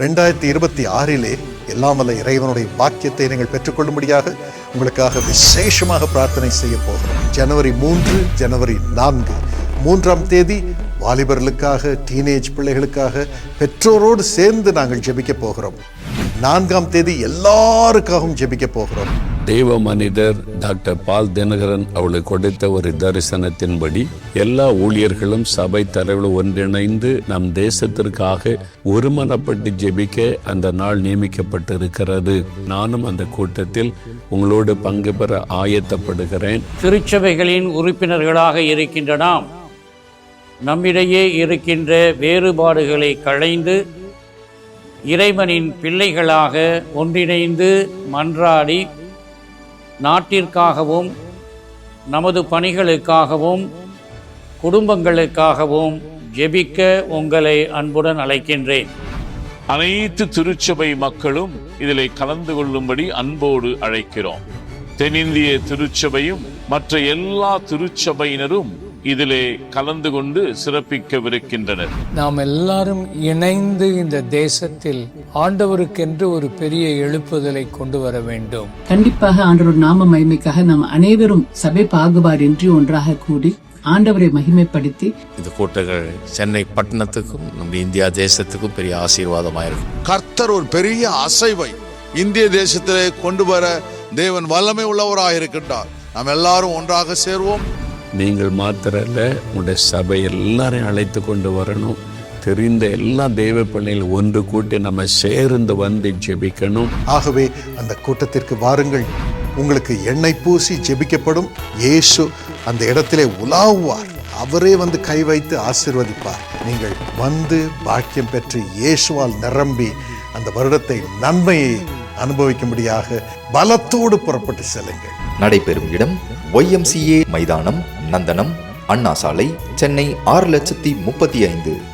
ரெண்டாயிரத்தி இருபத்தி ஆறிலே எல்லாம் வல்ல இறைவனுடைய பாக்கியத்தை நீங்கள் பெற்றுக்கொள்ளும்படியாக உங்களுக்காக விசேஷமாக பிரார்த்தனை செய்ய போகிறோம். ஜனவரி மூன்று ஜனவரி நான்கு. மூன்றாம் தேதி வாலிபர்களுக்காக டீனேஜ் பிள்ளைகளுக்காக பெற்றோரோடு சேர்ந்து நாங்கள் ஜெபிக்க போகிறோம். நான்காம் தேதி எல்லாருக்காகவும் ஜெபிக்க போகிறோம். தெய்வ மனிதர் டாக்டர் பால் தினகரன் அவளுக்கு கொடுத்த ஒரு தரிசனத்தின்படி எல்லா ஊழியர்களும் சபை தலைவர்கள் ஒன்றிணைந்து நம் தேசத்திற்காக ஒருமனப்பட்டு ஜெபிக்க அந்த நாள் நியமிக்கப்பட்டிருக்கிறது. நானும் அந்த கூட்டத்தில் உங்களோடு பங்கு பெற ஆயத்தப்படுகிறேன். திருச்சபைகளின் உறுப்பினர்களாக இருக்கின்ற நாம் நம்மிடையே இருக்கின்ற வேறுபாடுகளை களைந்து இறைவனின் பிள்ளைகளாக ஒன்றிணைந்து மன்றாடி நாட்டிற்காகவும் நமது பணிகளுக்காகவும் குடும்பங்களுக்காகவும் ஜெபிக்க உங்களை அன்புடன் அழைக்கின்றேன். அனைத்து திருச்சபை மக்களும் இதில் கலந்து கொள்ளும்படி அன்போடு அழைக்கிறோம். தென்னிந்திய திருச்சபையும் மற்ற எல்லா திருச்சபையினரும் இதிலே கலந்து கொண்டு சிறப்பிக்கவிருக்கின்றனர். நாம் எல்லாரும் இணைந்து இந்த தேசத்தில் ஆண்டவருக்கென்று ஒரு பெரிய எழுப்புதலை கொண்டு வர வேண்டும். கண்டிப்பாக ஆண்டவர் நாம மகிமைக்காக நாம் அனைவரும் சபை பாகுபாடின்றி ஒன்றாக கூடி ஆண்டவரை மகிமைப்படுத்தி இந்த கூட்டங்கள் சென்னை பட்டணத்துக்கும் நம்முடைய இந்தியா தேசத்துக்கும் பெரிய ஆசீர்வாதமாக இருக்கும். கர்த்தர் ஒரு பெரிய அசைவை இந்திய தேசத்திலே கொண்டு வர தேவன் வல்லமை உள்ளவராக இருக்கின்றார் நாம் எல்லாரும் ஒன்றாக சேர்வோம். நீங்கள் மாத்திரல்ல உங்களுடைய சபை எல்லாரையும் அழைத்து கொண்டு வரணும். தெரிந்த எல்லா தெய்வ பிள்ளைகள் ஒன்று கூட்டி நம்ம சேர்ந்து வந்து ஜெபிக்கணும். ஆகவே அந்த கூட்டத்திற்கு வாருங்கள். உங்களுக்கு எண்ணெய் பூசி ஜெபிக்கப்படும் இயேசு அந்த இடத்திலே உலாவுவார். அவரே வந்து கை வைத்து ஆசீர்வதிப்பார். நீங்கள் வந்து பாக்கியம் பெற்று இயேசுவால் நிரம்பி அந்த வருடத்தை நன்மையை அனுபவிக்கும்படியாக பலத்தோடு புறப்பட்டு செல்லுங்கள். நடைபெறும் இடம் ஒய்எம்சிஏ மைதானம் நந்தனம் அண்ணா சாலை சென்னை ஆறு லட்சத்தி முப்பத்தி ஐந்து.